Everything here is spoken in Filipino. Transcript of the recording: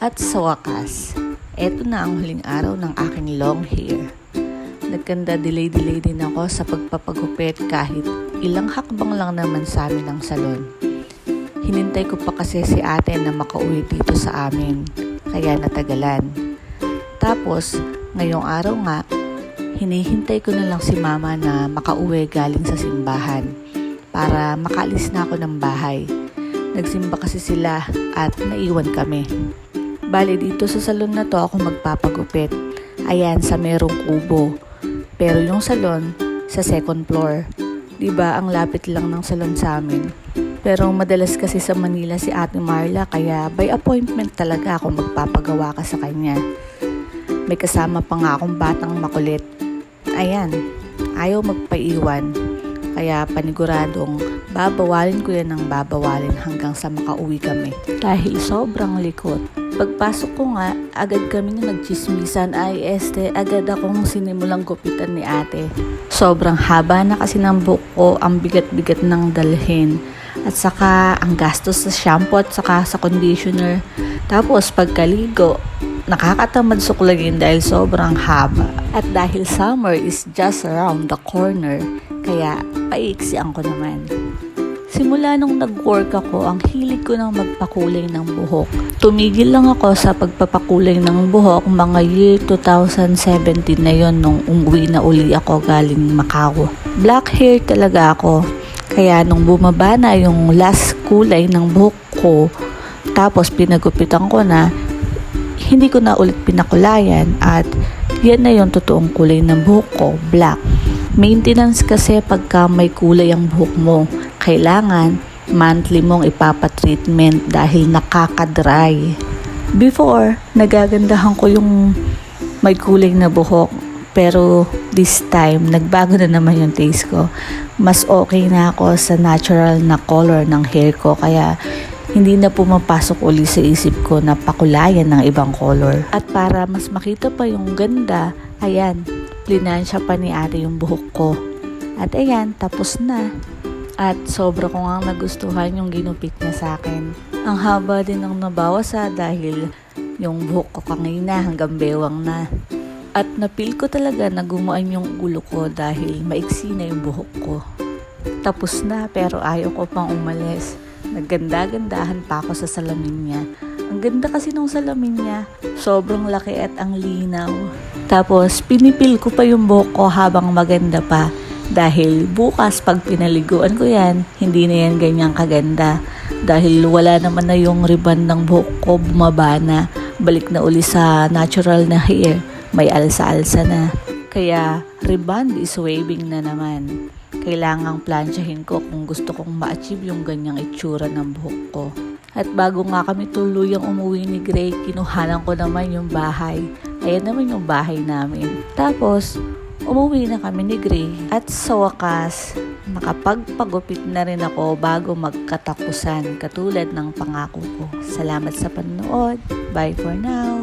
At sa wakas, eto na ang huling araw ng aking long hair. Nagkanda delay-delay din ako sa pagpapagupit kahit ilang hakbang lang naman sa amin ang salon. Hinintay ko pa kasi si ate na makauwi dito sa amin, kaya natagalan. Tapos, ngayong araw nga, hinihintay ko na lang si mama na makauwi galing sa simbahan para makaalis na ako ng bahay. Nagsimba kasi sila at naiwan kami. Bali dito sa salon na to ako magpapagupit. Ayan sa merong kubo. Pero yung salon sa second floor. 'Di ba ang lapit lang ng salon sa amin. Pero madalas kasi sa Manila si Ate Marla kaya by appointment talaga ako magpapagawa ka sa kanya. May kasama pa nga akong batang makulit. Ayan, ayaw magpaiwan. Kaya paniguradong babawalin ko yan ng babawalin hanggang sa makauwi kami. Dahil sobrang likot. Pagpasok ko nga, agad kami na nagchismisan ay este, agad akong sinimulang gupitan ni ate. Sobrang haba na kasi ng buhok ko, ang bigat-bigat ng dalhin. At saka ang gastos sa shampoo at saka sa conditioner. Tapos pagkaligo, nakakatamad suklagin dahil sobrang haba. At dahil summer is just around the corner, kaya paiksian ko naman. Simula nung nag-work ako, ang hilig ko ng magpakulay ng buhok. Tumigil lang ako sa pagpapakulay ng buhok mga year 2017 na yon nung umuwi na uli ako galing Macau. Black hair talaga ako. Kaya nung bumaba na yung last kulay ng buhok ko, tapos pinagupitan ko na, hindi ko na ulit pinakulayan at yan na yung totoong kulay ng buhok ko, black. Maintenance kasi pagka may kulay ang buhok mo, kailangan monthly mong ipapatreatment dahil nakaka-dry. Before, nagagandahan ko yung may kulay na buhok. Pero this time, nagbago na naman yung taste ko. Mas okay na ako sa natural na color ng hair ko. Kaya hindi na pumapasok uli sa isip ko na pakulayan ng ibang color. At para mas makita pa yung ganda, ayan, plinansya pa ni ate yung buhok ko. At ayan, tapos na. At sobra ko nga nagustuhan yung ginupit niya sa akin. Ang haba din ng nabawasa dahil yung buhok ko kanina hanggang bewang na. At napil ko talaga na gumaan yung ulo ko dahil maiksi na yung buhok ko. Tapos na pero ayaw ko pang umalis. Nagganda-gandahan pa ako sa salamin niya. Ang ganda kasi nung salamin niya. Sobrang laki at ang linaw. Tapos pinipil ko pa yung buhok ko habang maganda pa. Dahil bukas pag pinaliguan ko yan, hindi na yan ganyang kaganda. Dahil wala naman na yung ribbon ng buhok ko, bumaba na. Balik na uli sa natural na hair. May alsa-alsa na. Kaya ribbon is waving na naman. Kailangang plansyahin ko kung gusto kong ma-achieve yung ganyang itsura ng buhok ko. At bago nga kami tuluyang umuwi ni Gray, kinuhanan ko naman yung bahay. Ayan naman yung bahay namin. Tapos, umuwi na kami ni Gray. At sa wakas, nakapagpagupit na rin ako bago magkatapusan katulad ng pangako ko. Salamat sa panonood. Bye for now.